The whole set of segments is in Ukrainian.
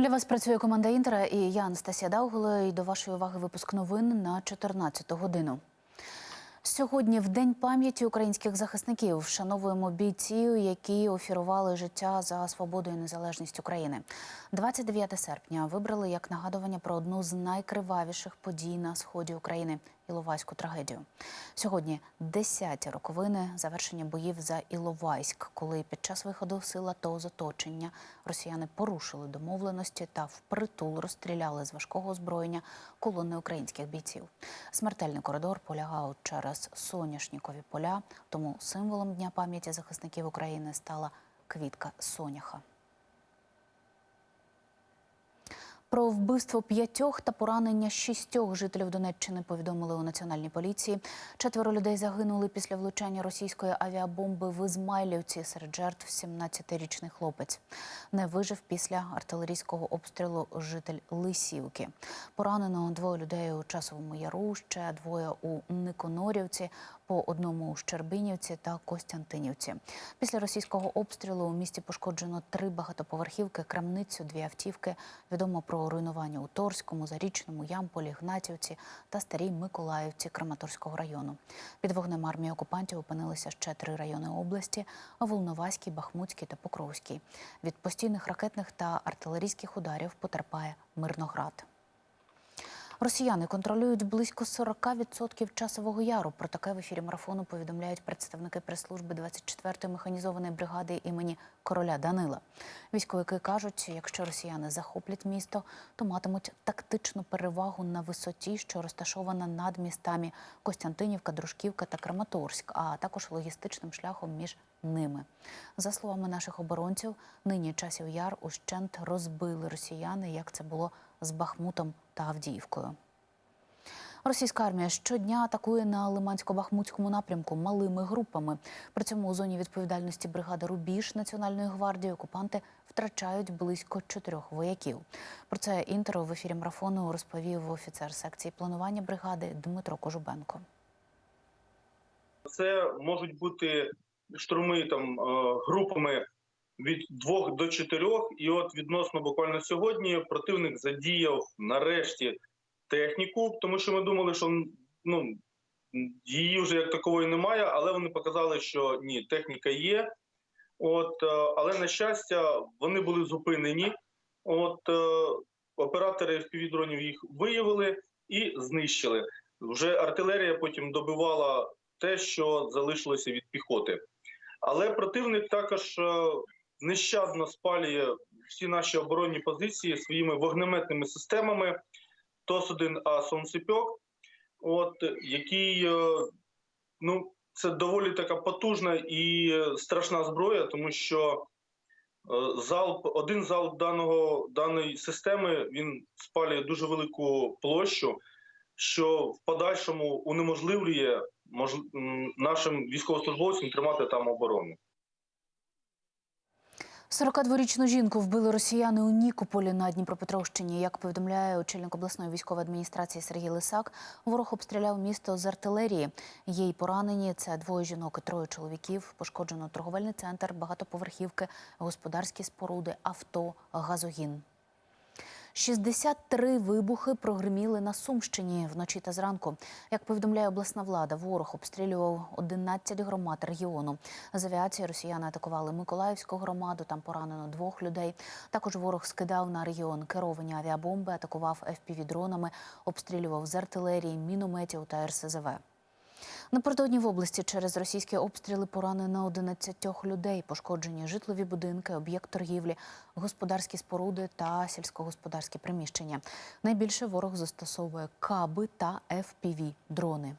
Для вас працює команда Інтера і я Анастасія Дауголо. І до вашої уваги випуск новин на 14 годину. Сьогодні, в день пам'яті українських захисників, вшановуємо бійців, які офірували життя за свободу і незалежність України. 29 серпня вибрали як нагадування про одну з найкривавіших подій на сході України Іловайську трагедію. Сьогодні 10-ті роковини завершення боїв за Іловайськ, коли під час виходу сил АТО з оточення росіяни порушили домовленості та впритул розстріляли з важкого озброєння колони українських бійців. Смертельний коридор полягав через соняшнікові поля, тому символом Дня пам'яті захисників України стала квітка соняха. Про вбивство п'ятьох та поранення шістьох жителів Донеччини повідомили у національній поліції. Четверо людей загинули після влучання російської авіабомби в Ізмайлівці. Серед жертв 17-річний хлопець. Не вижив після артилерійського обстрілу житель Лисівки. Поранено двоє людей у часовому яру, ще двоє у Никонорівці, по одному у Щербинівці та Костянтинівці. Після російського обстрілу у місті пошкоджено три багатоповерхівки, крамницю, дві автівки. Відомо про руйнування у Торському, Зарічному, Ямполі, Гнатівці та Старій Миколаївці Краматорського району. Під вогнем армії окупантів опинилися ще три райони області: Волноваський, Бахмутський та Покровський. Від постійних ракетних та артилерійських ударів потерпає Мирноград. Росіяни контролюють близько 40% часового яру. Про таке в ефірі марафону повідомляють представники прес-служби 24-ї механізованої бригади імені короля Данила. Військовики кажуть, якщо росіяни захоплять місто, то матимуть тактичну перевагу на висоті, що розташована над містами Костянтинівка, Дружківка та Краматорськ, а також логістичним шляхом між ними. За словами наших оборонців, нині часів яр ущент розбили росіяни, як це було з Бахмутом та Авдіївкою. Російська армія щодня атакує на Лимансько-Бахмутському напрямку малими групами. При цьому у зоні відповідальності бригади Рубіж Національної гвардії окупанти втрачають близько чотирьох вояків. Про це інтеро в ефірі марафону розповів офіцер секції планування бригади Дмитро Кожубенко. Це можуть бути штурми там е, групами від двох до чотирьох. І от відносно буквально сьогодні противник задіяв нарешті техніку, тому що ми думали, що ну її вже як такової немає, але вони показали, що ні, техніка є. От, е, але на щастя, вони були зупинені. От е, оператори впівдронів їх виявили і знищили. Вже артилерія потім добивала те, що залишилося від піхоти. Але противник також е, нещадно спалює всі наші оборонні позиції своїми вогнеметними системами. ТОС-1А «Сонцепьок», от, який е, ну, це доволі така потужна і страшна зброя, тому що е, залп, один залп даного, даної системи він спалює дуже велику площу, що в подальшому унеможливлює мож... нашим військовослужбовцям тримати там оборону. 42-річну жінку вбили росіяни у Нікополі на Дніпропетровщині. Як повідомляє очільник обласної військової адміністрації Сергій Лисак, ворог обстріляв місто з артилерії. Їй поранені це двоє жінок і троє чоловіків. Пошкоджено торговельний центр, багатоповерхівки, господарські споруди, авто, газогін. 63 вибухи прогриміли на Сумщині вночі та зранку. Як повідомляє обласна влада, ворог обстрілював 11 громад регіону. З авіації росіяни атакували Миколаївську громаду. Там поранено двох людей. Також ворог скидав на регіон керовані авіабомби, атакував ФПВ-дронами, обстрілював з артилерії, мінометів та РСЗВ. Напередодні в області через російські обстріли поранено 11 людей. Пошкоджені житлові будинки, об'єкт торгівлі, господарські споруди та сільськогосподарські приміщення. Найбільше ворог застосовує каби та fpv дрони.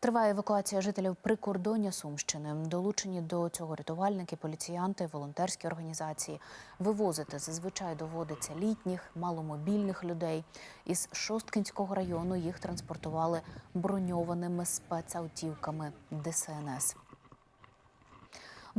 Триває евакуація жителів прикордоння Сумщини. Долучені до цього рятувальники, поліціянти, волонтерські організації. Вивозити зазвичай доводиться літніх, маломобільних людей. Із Шосткинського району їх транспортували броньованими спецавтівками ДСНС.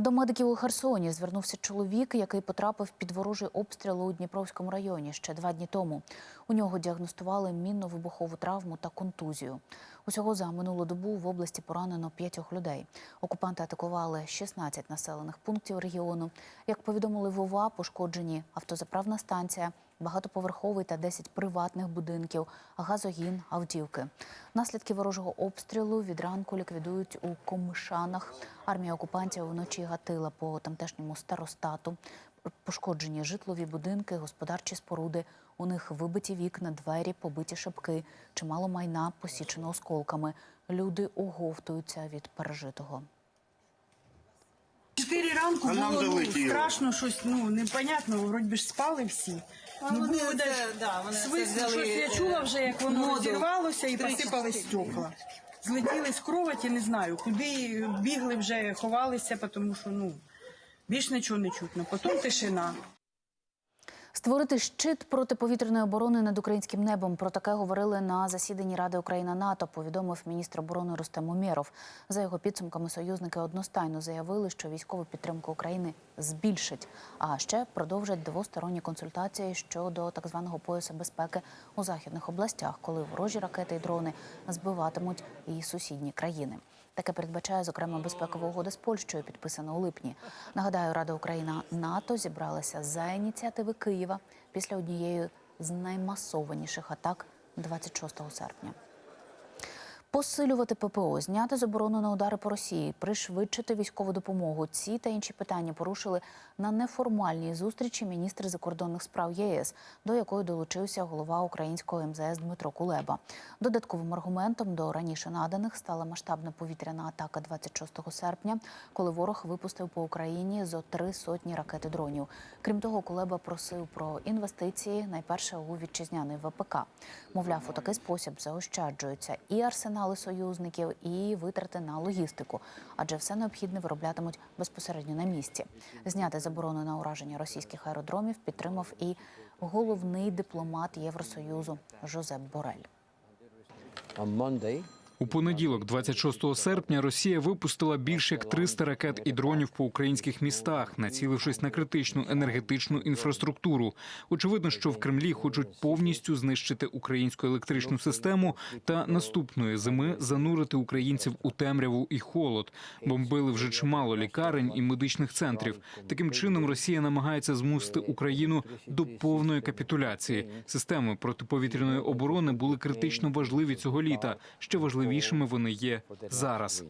До медиків у Херсоні звернувся чоловік, який потрапив під ворожий обстріл у Дніпровському районі ще два дні тому. У нього діагностували мінно-вибухову травму та контузію. Усього за минулу добу в області поранено п'ятьох людей. Окупанти атакували 16 населених пунктів регіону. Як повідомили в ОВА, пошкоджені автозаправна станція, багатоповерховий та 10 приватних будинків, газогін, автівки. Наслідки ворожого обстрілу від ранку ліквідують у Комишанах. Армія окупантів вночі гатила по тамтешньому старостату. Пошкоджені житлові будинки, господарчі споруди. У них вибиті вікна, двері, побиті шибки. Чимало майна посічено осколками. Люди оговтуються від пережитого. Чотири ранку А нам було ну, долетіло. страшно, щось ну непонятно, вроді ж спали всі. А ну, вони було це, десь да, вони це свист, взяли, щось я е, чула вже, як воно моду. розірвалося і посипали стекла. Злетіли з кроваті, не знаю, куди бігли вже, ховалися, тому що ну більш нічого не чутно. Потім тишина. Створити щит протиповітряної оборони над українським небом. Про таке говорили на засіданні Ради Україна НАТО. Повідомив міністр оборони Рустем Умєров. За його підсумками, союзники одностайно заявили, що військову підтримку України збільшить, а ще продовжать двосторонні консультації щодо так званого поясу безпеки у західних областях, коли ворожі ракети і дрони збиватимуть і сусідні країни. Таке передбачає, зокрема, безпекова угода з Польщею, підписана у липні. Нагадаю, Рада Україна НАТО зібралася за ініціативи Києва після однієї з наймасованіших атак 26 серпня. Посилювати ППО, зняти заборону на удари по Росії, пришвидшити військову допомогу. Ці та інші питання порушили на неформальній зустрічі міністри закордонних справ ЄС, до якої долучився голова українського МЗС Дмитро Кулеба. Додатковим аргументом до раніше наданих стала масштабна повітряна атака 26 серпня, коли ворог випустив по Україні зо три сотні ракет і дронів. Крім того, Кулеба просив про інвестиції найперше у вітчизняний ВПК. Мовляв, у такий спосіб заощаджуються і арсенали союзників, і витрати на логістику, адже все необхідне вироблятимуть безпосередньо на місці. Зняти заборону на ураження російських аеродромів підтримав і головний дипломат Євросоюзу Жозеп Борель. У понеділок, 26 серпня, Росія випустила більше як 300 ракет і дронів по українських містах, націлившись на критичну енергетичну інфраструктуру. Очевидно, що в Кремлі хочуть повністю знищити українську електричну систему та наступної зими занурити українців у темряву і холод. Бомбили вже чимало лікарень і медичних центрів. Таким чином, Росія намагається змусити Україну до повної капітуляції. Системи протиповітряної оборони були критично важливі цього літа. Ще важливішими вони є зараз.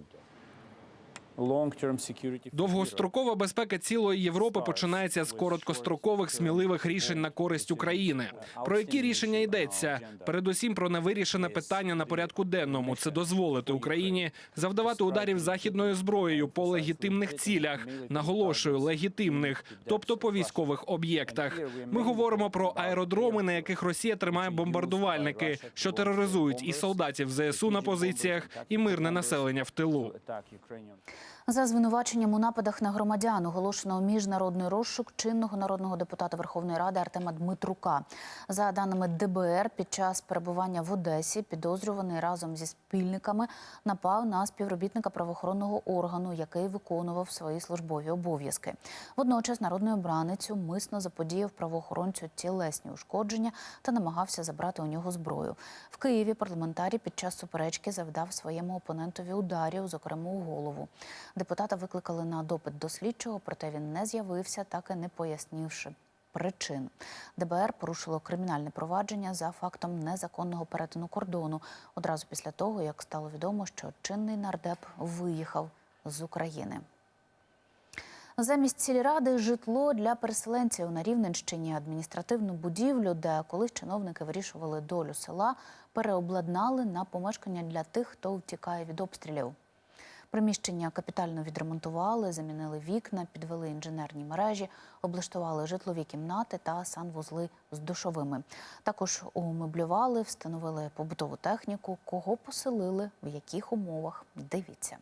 Довгострокова безпека цілої Європи починається з короткострокових сміливих рішень на користь України. Про які рішення йдеться? Передусім про невирішене питання на порядку денному. Це дозволити Україні завдавати ударів західною зброєю по легітимних цілях. Наголошую, легітимних, тобто по військових об'єктах. Ми говоримо про аеродроми, на яких Росія тримає бомбардувальники, що тероризують і солдатів ЗСУ на позиціях, і мирне населення в тилу. За звинуваченням у нападах на громадян оголошено міжнародний розшук чинного народного депутата Верховної Ради Артема Дмитрука. За даними ДБР, під час перебування в Одесі підозрюваний разом зі спільниками напав на співробітника правоохоронного органу, який виконував свої службові обов'язки. Водночас народний обранець умисно заподіяв правоохоронцю тілесні ушкодження та намагався забрати у нього зброю. В Києві парламентарій під час суперечки завдав своєму опонентові ударів, зокрема у голову. Депутата викликали на допит до слідчого, проте він не з'явився, так і не пояснивши причин. ДБР порушило кримінальне провадження за фактом незаконного перетину кордону одразу після того, як стало відомо, що чинний нардеп виїхав з України. Замість сільради житло для переселенців на Рівненщині адміністративну будівлю, де колись чиновники вирішували долю села, переобладнали на помешкання для тих, хто втікає від обстрілів. Приміщення капітально відремонтували, замінили вікна, підвели інженерні мережі, облаштували житлові кімнати та санвузли з душовими. Також умеблювали, встановили побутову техніку. Кого поселили, в яких умовах? Дивіться.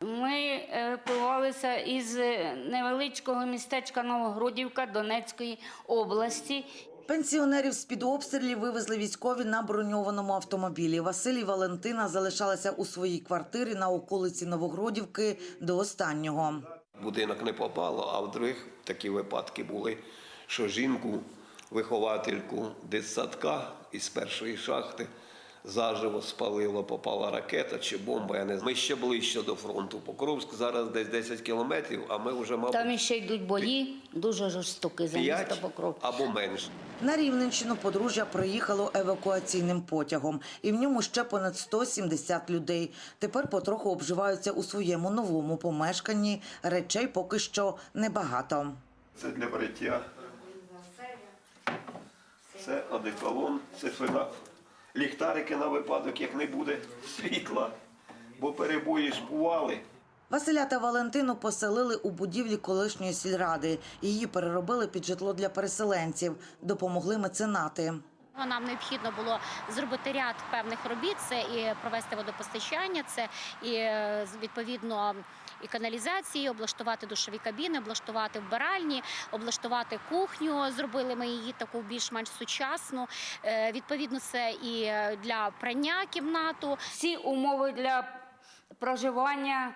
Ми е, пивалися із е, невеличкого містечка Новогродівка Донецької області. Пенсіонерів з-під обстрілів вивезли військові на броньованому автомобілі. Василь і Валентина залишалися у своїй квартирі на околиці Новогродівки до останнього. будинок не попало, а в других такі випадки були, що жінку, виховательку дитсадка із першої шахти заживо спалило, попала ракета чи бомба. Я не знаю. Ми ще ближче до фронту. Покровськ зараз десь 10 кілометрів, а ми вже, мабуть, Там ще йдуть бої, дуже жорстокі за місто 5 Покров. або менше. На Рівненщину подружжя приїхало евакуаційним потягом, і в ньому ще понад 170 людей. Тепер потроху обживаються у своєму новому помешканні. Речей поки що небагато. Це для бриття. Це одеколон, це фена. Ліхтарики на випадок, як не буде світла, бо перебої ж бували. Василя та Валентину поселили у будівлі колишньої сільради. Її переробили під житло для переселенців. Допомогли меценати. Нам необхідно було зробити ряд певних робіт. Це і провести водопостачання, це і е, відповідно і каналізації, облаштувати душові кабіни, облаштувати вбиральні, облаштувати кухню. Зробили ми її таку більш-менш сучасну. Е, Відповідно, це і для прання кімнату. Всі умови для проживання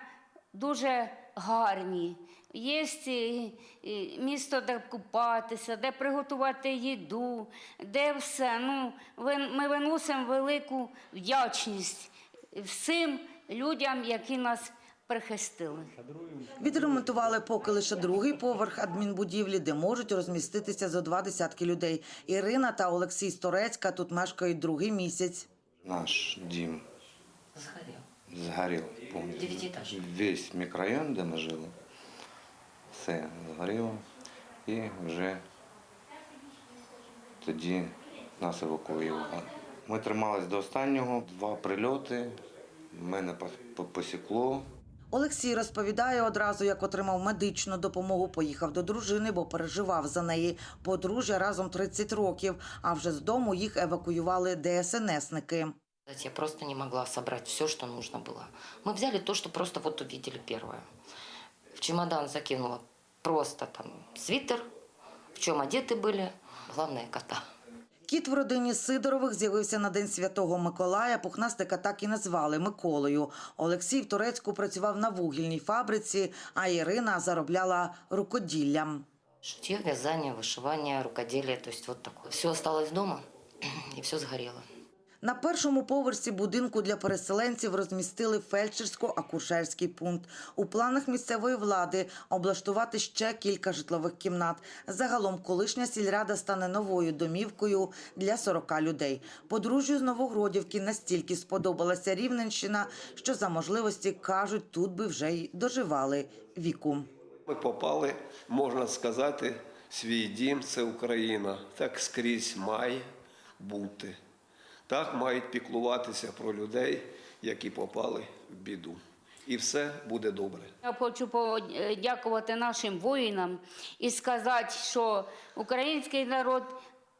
дуже гарні. Є місто, де купатися, де приготувати їду, де все. Ну, ми виносимо велику вдячність всім людям, які нас прихистили. Відремонтували поки лише другий поверх адмінбудівлі, де можуть розміститися зо два десятки людей. Ірина та Олексій Сторецька тут мешкають другий місяць. Наш дім згорів повністю. Весь мікрорайон, де ми жили, все згоріло. І вже тоді нас евакуювали. Ми тримались до останнього, два прильоти, мене по- посікло. Олексій розповідає одразу, як отримав медичну допомогу, поїхав до дружини, бо переживав за неї. Подружжя разом 30 років, а вже з дому їх евакуювали ДСНСники. Я просто не могла собрать все, что нужно было. Мы взяли то, что просто вот увидели первое. В чемодан закинула просто там свитер, в чем одеты были, главное кота. Кіт в родині Сидорових з'явився на День Святого Миколая. Пухнастика так і назвали Миколою. Олексій в Турецьку працював на вугільній фабриці, а Ірина заробляла рукоділлям. Шитье, вязание, вышивание, рукоделие, то есть вот такое. Все осталось дома, и все сгорело. На першому поверсі будинку для переселенців розмістили фельдшерсько-акушерський пункт. У планах місцевої влади облаштувати ще кілька житлових кімнат. Загалом колишня сільрада стане новою домівкою для 40 людей. Подружжю з Новогродівки настільки сподобалася Рівненщина, що за можливості кажуть, тут би вже й доживали віку. Ми попали, можна сказати, свій дім це Україна. Так скрізь має бути. Так мають піклуватися про людей, які попали в біду. І все буде добре. Я хочу подякувати нашим воїнам і сказати, що український народ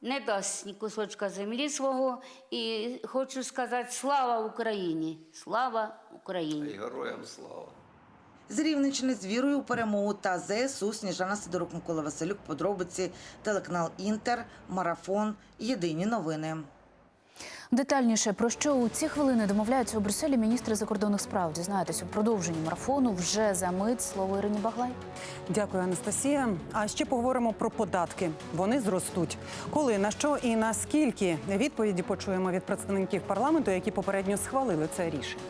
не дасть ні кусочка землі свого. І хочу сказати слава Україні! Слава Україні! І героям слава. З Рівненщини з вірою у перемогу та ЗСУ Сніжана Сидорук, Микола Василюк. Подробиці телеканал Інтер, Марафон. Єдині новини. Детальніше про що у ці хвилини домовляються у Брюсселі міністри закордонних справ. Дізнаєтесь у продовженні марафону вже за мить. Слово Ірині Баглай. Дякую, Анастасія. А ще поговоримо про податки. Вони зростуть. Коли, на що і наскільки відповіді почуємо від представників парламенту, які попередньо схвалили це рішення.